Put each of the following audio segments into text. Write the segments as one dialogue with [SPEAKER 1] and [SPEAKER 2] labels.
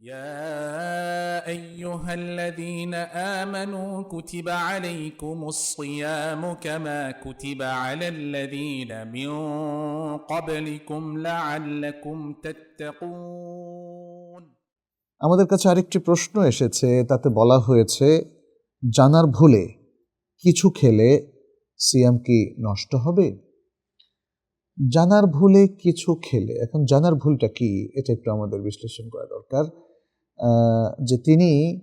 [SPEAKER 1] يا ايها الذين امنوا كتب عليكم الصيام كما كتب على الذين من قبلكم لعلكم تتقون
[SPEAKER 2] আমাদের কাছে আরেকটি প্রশ্ন এসেছে তাতে বলা হয়েছে জানার ভুলে কিছু খেলে সিয়াম কি নষ্ট হবে জানার ভুলে কিছু খেলে এখন জানার ভুলটা কি এটা একটু আমাদের বিশ্লেষণ করা দরকার আহ, যে তিনি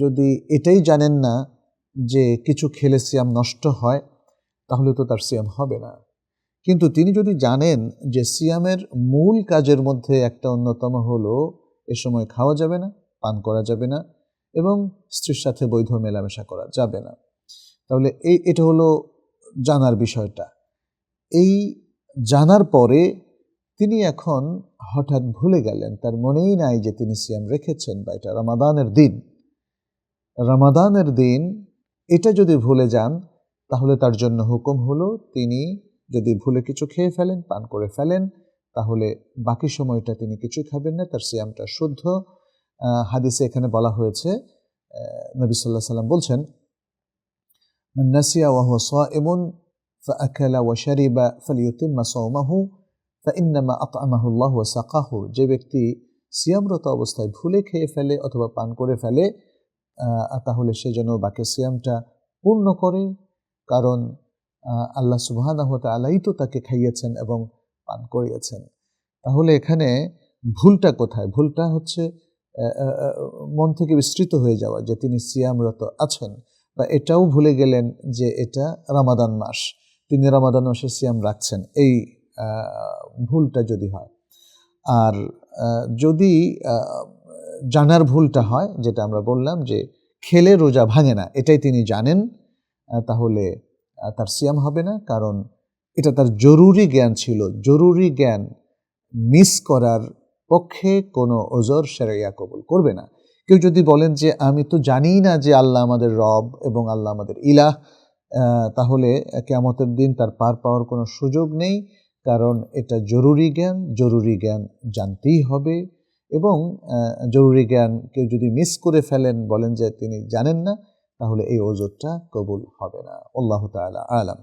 [SPEAKER 2] যদি এটাই জানেন না যে কিছু খেলে সিয়াম নষ্ট হয়, তাহলে তো তার সিয়াম হবে না। কিন্তু তিনি যদি জানেন যে সিয়ামের মূল কাজের মধ্যে একটা অন্যতম হলো, এ সময় খাওয়া যাবে না, পান করা যাবে না এবং স্ত্রীর সাথে বৈধ মেলামেশা করা যাবে না। তাহলে এই, এটা হলো জানার বিষয়টা। এই জানার পরে তিনি এখন হঠাৎ ভুলে গেলেন তার মনেই নাই যে তিনি সিয়াম রেখেছেন বা এটা রমাদানের দিন রমাদানের দিন এটা যদি ভুলে যান তাহলে তার জন্য হুকুম হলো তিনি যদি ভুলে কিছু খেয়ে ফেলেন পান করে ফেলেন তাহলে বাকি সময়টা তিনি কিছু খাবেন না তার সিয়ামটা শুদ্ধ আহ, হাদিসে এখানে বলা হয়েছে আহ, নবী সাল্লাহ সাল্লাম বলছেন من نسي وهو صائم فأكل وشرب فليتم صومه তা ইন্নামা যে ব্যক্তি সিয়ামরত অবস্থায় ভুলে খেয়ে ফেলে অথবা পান করে ফেলে তাহলে সে যেন বাকি সিয়ামটা পূর্ণ করে, কারণ আল্লাহ সুবাহ তালাই তো তাকে খাইয়েছেন এবং পান করিয়েছেন। তাহলে এখানে ভুলটা কোথায়? ভুলটা হচ্ছে মন থেকে বিস্তৃত হয়ে যাওয়া যে তিনি সিয়ামরত আছেন বা এটাও ভুলে গেলেন যে এটা রামাদান মাস। তিনি রামাদান মাসে সিয়াম রাখছেন। এই ভুলটা যদি হয়। আর যদি জানার ভুলটা হয়, যেটা আমরা বললাম যে খেলে রোজা ভাঙে না, এটাই তিনি জানেন তাহলে তার সিয়াম হবে না। কারণ এটা তার জরুরি জ্ঞান ছিল। জরুরি জ্ঞান মিস করার পক্ষে কোনো ওজর সেরাইয়া কবুল করবে না। কেউ যদি বলেন যে, আমি তো জানি না যে আল্লাহ আমাদের রব এবং আল্লাহ আমাদের ইলাহ তাহলে কেয়ামতের দিন তার পার পাওয়ার কোনো সুযোগ নেই। কারণ এটা জরুরি জ্ঞান জরুরি জ্ঞান জানতেই হবে এবং জরুরি জ্ঞান কেউ যদি মিস করে ফেলেন, বলেন যে তিনি জানেন না, তাহলে এই ওজোরটা কবুল হবে না। আল্লাহ তালা আলাম।